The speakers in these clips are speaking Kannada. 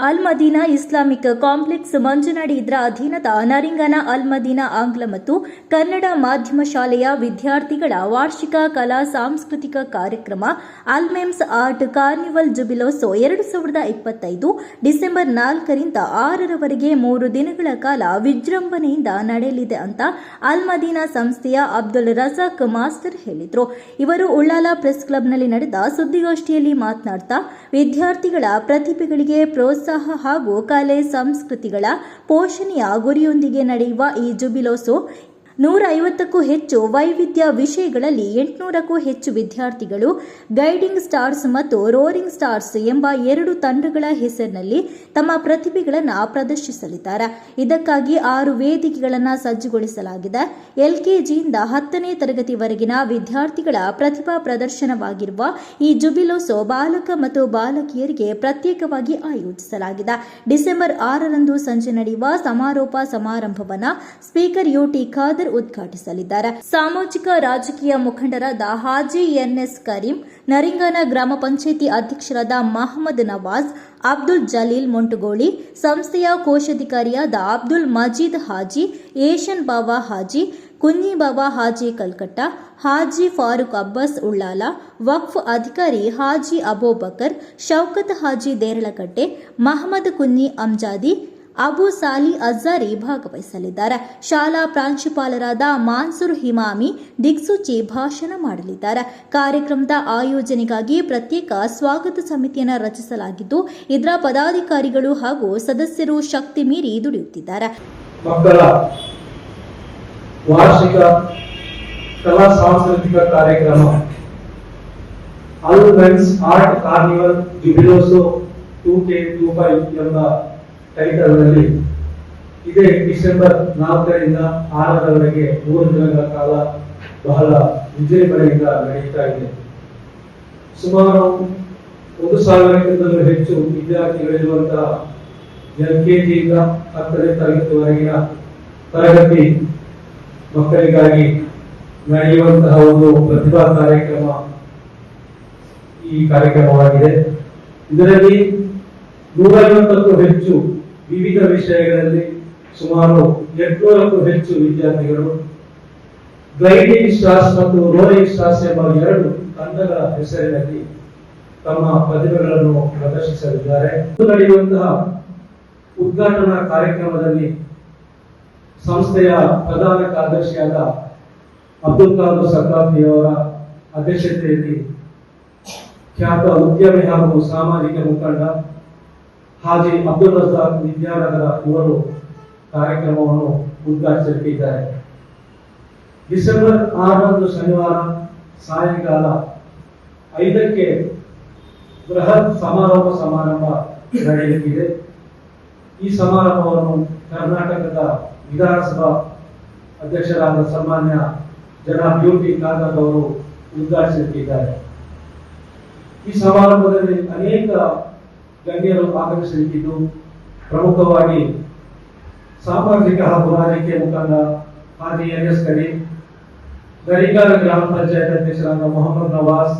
ಅಲ್ ಮದೀನಾ ಇಸ್ಲಾಮಿಕ್ ಕಾಂಪ್ಲೆಕ್ಸ್ ಮಂಜುನಾಡಿ ಇದರ ಅಧೀನದ ನರಿಂಗನ ಅಲ್ ಮದೀನಾ ಆಂಗ್ಲ ಮತ್ತು ಕನ್ನಡ ಮಾಧ್ಯಮ ಶಾಲೆಯ ವಿದ್ಯಾರ್ಥಿಗಳ ವಾರ್ಷಿಕ ಕಲಾ ಸಾಂಸ್ಕೃತಿಕ ಕಾರ್ಯಕ್ರಮ ಅಲ್ಮೆಮ್ಸ್ ಆರ್ಟ್ ಕಾರ್ನಿವಲ್ ಜುಬಿಲೋಸೋ ಎರಡು ಸಾವಿರದ ಇಪ್ಪತ್ತೈದು ಡಿಸೆಂಬರ್ ನಾಲ್ಕರಿಂದ ಆರರವರೆಗೆ ಮೂರು ದಿನಗಳ ಕಾಲ ವಿಜೃಂಭಣೆಯಿಂದ ನಡೆಯಲಿದೆ ಅಂತ ಅಲ್ ಮದೀನಾ ಸಂಸ್ಥೆಯ ಅಬ್ದುಲ್ ರಜಾಕ್ ಮಾಸ್ಟರ್ ಹೇಳಿದರು. ಇವರು ಉಳ್ಳಾಲ ಪ್ರೆಸ್ ಕ್ಲಬ್ನಲ್ಲಿ ನಡೆದ ಸುದ್ದಿಗೋಷ್ಠಿಯಲ್ಲಿ ಮಾತನಾಡ್ತಾ, ವಿದ್ಯಾರ್ಥಿಗಳ ಪ್ರತಿಭೆಗಳಿಗೆ ಪ್ರೋತ್ಸಾಹ ಹಾಗೂ ಕಲೆ ಸಂಸ್ಕೃತಿಗಳ ಪೋಷಣೆಯ ಗುರಿಯೊಂದಿಗೆ ನಡೆಯುವ ಈ ಜುಬಿಲೋಸೋ ನೂರ ಐವತ್ತಕ್ಕೂ ಹೆಚ್ಚು ವೈವಿಧ್ಯ ವಿಷಯಗಳಲ್ಲಿ ಎಂಟುನೂರಕ್ಕೂ ಹೆಚ್ಚು ವಿದ್ಯಾರ್ಥಿಗಳು, ಗೈಡಿಂಗ್ ಸ್ಟಾರ್ಸ್ ಮತ್ತು ರೋರಿಂಗ್ ಸ್ಟಾರ್ಸ್ ಎಂಬ ಎರಡು ತಂಡಗಳ ಹೆಸರಿನಲ್ಲಿ ತಮ್ಮ ಪ್ರತಿಭೆಗಳನ್ನು ಪ್ರದರ್ಶಿಸಲಿದ್ದಾರೆ. ಇದಕ್ಕಾಗಿ ಆರು ವೇದಿಕೆಗಳನ್ನು ಸಜ್ಜುಗೊಳಿಸಲಾಗಿದೆ. ಎಲ್ಕೆಜಿಯಿಂದ ಹತ್ತನೇ ತರಗತಿವರೆಗಿನ ವಿದ್ಯಾರ್ಥಿಗಳ ಪ್ರತಿಭಾ ಪ್ರದರ್ಶನವಾಗಿರುವ ಈ ಜುಬಿಲೋಸೋ ಬಾಲಕ ಮತ್ತು ಬಾಲಕಿಯರಿಗೆ ಪ್ರತ್ಯೇಕವಾಗಿ ಆಯೋಜಿಸಲಾಗಿದೆ. ಡಿಸೆಂಬರ್ ಆರರಂದು ಸಂಜೆ ನಡೆಯುವ ಸಮಾರೋಪ ಸಮಾರಂಭವನ್ನು ಸ್ಪೀಕರ್ ಯುಟಿ ಖಾದರ್ ಖಾದರ್ ಉದ್ಘಾಟಿಸಲಿದ್ದಾರೆ. ಸಾಮಾಜಿಕ ರಾಜಕೀಯ ಮುಖಂಡರಾದ ಹಾಜಿ ಎನ್ಎಸ್ ಕರೀಂ, ನರಿಂಗನ ಗ್ರಾಮ ಪಂಚಾಯಿತಿ ಅಧ್ಯಕ್ಷರಾದ ಮಹಮ್ಮದ್ ನವಾಜ್, ಅಬ್ದುಲ್ ಜಲೀಲ್ ಮೊಂಟುಗೋಳಿ, ಸಂಸ್ಥೆಯ ಕೋಶಾಧಿಕಾರಿಯಾದ ಅಬ್ದುಲ್ ಮಜೀದ್ ಹಾಜಿ ಏಷನ್ ಬಾಬಾ ಹಾಜಿ ಕುನ್ನಿಬಾಬಾ ಹಾಜಿ ಕಲ್ಕಟ್ಟ, ಹಾಜಿ ಫಾರೂಕ್ ಅಬ್ಬಾಸ್ ಉಳ್ಳಾಲ, ವಕ್ಫ್ ಅಧಿಕಾರಿ ಹಾಜಿ ಅಬೋಬಕರ್, ಶೌಕತ್ ಹಾಜಿ ದೇರಳಕಟ್ಟೆ, ಮಹಮ್ಮದ್ ಕುನ್ನಿ ಅಮ್ಜಾದಿ ಅಬು ಸಾಲಿ ಅಜ್ಜಾರಿ ಭಾಗವಹಿಸಲಿದ್ದಾರೆ. ಶಾಲಾ ಪ್ರಾಂಶುಪಾಲರಾದ ಮಾನ್ಸೂರ್ ಹಿಮಾಮಿ ದಿಕ್ಸೂಚಿ ಭಾಷಣ ಮಾಡಲಿದ್ದಾರೆ. ಕಾರ್ಯಕ್ರಮದ ಆಯೋಜನೆಗಾಗಿ ಪ್ರತ್ಯೇಕ ಸ್ವಾಗತ ಸಮಿತಿಯನ್ನು ರಚಿಸಲಾಗಿದ್ದು, ಇದರ ಪದಾಧಿಕಾರಿಗಳು ಹಾಗೂ ಸದಸ್ಯರು ಶಕ್ತಿ ಮೀರಿ ದುಡಿಯುತ್ತಿದ್ದಾರೆ. ಮಕ್ಕಳ ವಾರ್ಷಿಕ ಕಲಾ ಸಾಂಸ್ಕೃತಿಕ ಕಾರ್ಯಕ್ರಮ ಆರ್ಟ್ ಕಾರ್ನಿವಲ್ ಎಂಬ ಟೈಟಲ್ನಲ್ಲಿ ಇದೇ ಡಿಸೆಂಬರ್ ನಾಲ್ಕರಿಂದ ಆರರವರೆಗೆ ಮೂರು ದಿನಗಳ ಕಾಲ ಬಹಳ ವಿಜೃಂಭಣೆಯಿಂದ ನಡೆಯುತ್ತಾ ಇದೆ. ಸುಮಾರು ಒಂದು ಸಾವಿರಕ್ಕಿಂತಲೂ ಹೆಚ್ಚು ವಿದ್ಯಾರ್ಥಿಗಳಿರುವಂತಹ ಎಲ್ ಕೆ ಜಿಯಿಂದ ಹತ್ತನೇ ತರಗತಿವರೆಗಿನ ತರಗತಿ ಮಕ್ಕಳಿಗಾಗಿ ನಡೆಯುವಂತಹ ಒಂದು ಪ್ರತಿಭಾ ಕಾರ್ಯಕ್ರಮ ಈ ಕಾರ್ಯಕ್ರಮವಾಗಿದೆ. ಇದರಲ್ಲಿ ನೂರೈವತ್ತಕ್ಕೂ ಹೆಚ್ಚು ವಿವಿಧ ವಿಷಯಗಳಲ್ಲಿ ಸುಮಾರು ಎಂಟುನೂರಕ್ಕೂ ಹೆಚ್ಚು ವಿದ್ಯಾರ್ಥಿಗಳು ಗ್ಲೈಡಿಂಗ್ ಸ್ಟಾರ್ಸ್ ಮತ್ತು ರೋಲಿಂಗ್ ಸ್ಟಾರ್ಸ್ ಎಂಬ ಎರಡು ತಂಡಗಳ ಹೆಸರಿನಲ್ಲಿ ತಮ್ಮ ಪ್ರತಿಭೆಗಳನ್ನು ಪ್ರದರ್ಶಿಸಲಿದ್ದಾರೆ. ನಡೆಯುವಂತಹ ಉದ್ಘಾಟನಾ ಕಾರ್ಯಕ್ರಮದಲ್ಲಿ ಸಂಸ್ಥೆಯ ಪ್ರಧಾನ ಕಾರ್ಯದರ್ಶಿಯಾದ ಅಬ್ದುಲ್ ಕಲಾಂ ಅವರ ಅಧ್ಯಕ್ಷತೆಯಲ್ಲಿ ಖ್ಯಾತ ಉದ್ಯಮಿ ಹಾಗೂ ಸಾಮಾಜಿಕ ಮುಖಂಡ ಹಾಜಿ ಅಬ್ದುಲ್ ರಜಾಕ್ ವಿದ್ಯಾನಗರ ಇವರು ಕಾರ್ಯಕ್ರಮವನ್ನು ಉದ್ಘಾಟಿಸಲಿದ್ದಾರೆ ಡಿಸೆಂಬರ್ ಆರರಂದು ಶನಿವಾರ ಸಾಯಂಕಾಲ ಐದಕ್ಕೆ ಬೃಹತ್ ಸಮಾರೋಪ ಸಮಾರಂಭ ನಡೆಯಲಿದೆ ಈ ಸಮಾರಂಭವನ್ನು ಕರ್ನಾಟಕದ ವಿಧಾನಸಭಾ ಅಧ್ಯಕ್ಷರಾದ ಸನ್ಮಾನ್ಯ ಜನ ಯುಟಿ ಕಾಗದ್ ಅವರು ಉದ್ಘಾಟಿಸಲಿದ್ದಾರೆ ಈ ಸಮಾರಂಭದಲ್ಲಿ ಅನೇಕ ಗಣ್ಯರು ಆಗಮಿಸಲಿದ್ದು ಪ್ರಮುಖವಾಗಿ ಸಾಮಾಜಿಕ ಹಾಗೂ ರಾಜಕೀಯ ಮುಖಂಡ ಹಾಜಿ ಎನ್ ಎಸ್ ಕಡಿ ಗರಿಗಾರ ಗ್ರಾಮ ಪಂಚಾಯತ್ ಅಧ್ಯಕ್ಷರಾದ ಮೊಹಮ್ಮದ್ ನವಾಜ್,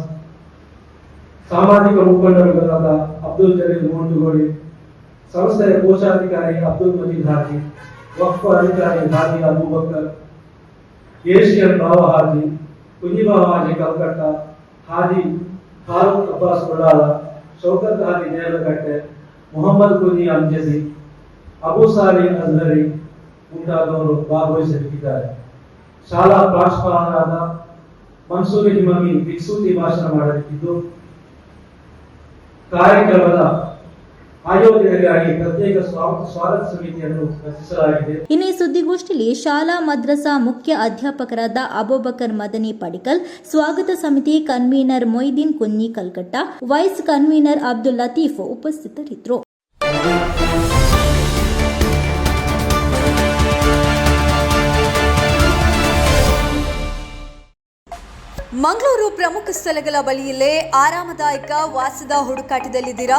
ಸಾಮಾಜಿಕ ಮುಖಂಡರುಗಳಾದ ಅಬ್ದುಲ್ ಜಲೀಲ್ ಮೋಂಟುಗೋಳಿ ಸಂಸ್ಥೆಯ ಕೋಶಾಧಿಕಾರಿ ಅಬ್ದುಲ್ ಮಜೀದ್ ಹಾಜಿ, ವಕ್ಫ್ ಅಧಿಕಾರಿ ಹಾಜಿ ಅಬೂಬಕರ್ ಏಷಿಯನ್ ಬಾವ ಹಾಜಿ ಕುಂಜಿಬಾ ಹಾಜಿ ಕಲ್ಕಟ್ಟ, ಹಾಜಿ ಫಾರೂಕ್ ಅಬ್ಬಾಸ್ ಉಳ್ಳಾಲ ಶೌಕತ್ ಹಾಜಿ ನೇರಲಕಟ್ಟೆ ಮೊಹಮ್ಮದ್ ಕುನಿ ಅಂಜಸಿ ಅಬು ಸಾಲಿ ಅಜ್ಹರಿ ಮುಂತಾದವರು ಭಾಗವಹಿಸಲಿದ್ದಾರೆ ಶಾಲಾ ಪ್ರಾಂಶುಪಾಲರಾದ ಮನ್ಸೂರಿ ಹಿಮಮಿ ದಿಕ್ಸೂತಿ ಭಾಷಣ ಮಾಡಲಿದ್ದು ಕಾರ್ಯಕ್ರಮದ ಪ್ರತ್ಯೇಕ ಸ್ವಾಗತ ಸ್ವಾಗತ ಸಮಿತಿಯನ್ನು ರಚಿಸಲಾಗಿದೆ. ಇನ್ನು ಈ ಸುದ್ದಿಗೋಷ್ಠಿಯಲ್ಲಿ ಶಾಲಾ ಮದ್ರಸಾ ಮುಖ್ಯ ಅಧ್ಯಾಪಕರಾದ ಅಬೂಬಕರ್ ಮದನಿ ಪಡಿಕಲ್ ಸ್ವಾಗತ ಸಮಿತಿ convener Moideen Kunhi Kalkatta vice convener Abdul Latheef ಉಪಸ್ಥಿತರಿದ್ದರು. ಮಂಗಳೂರು ಪ್ರಮುಖ ಸ್ಥಳಗಳ ಬಳಿಯಲ್ಲೇ ಆರಾಮದಾಯಕ ವಾಸದ ಹುಡುಕಾಟದಲ್ಲಿದ್ದೀರಾ?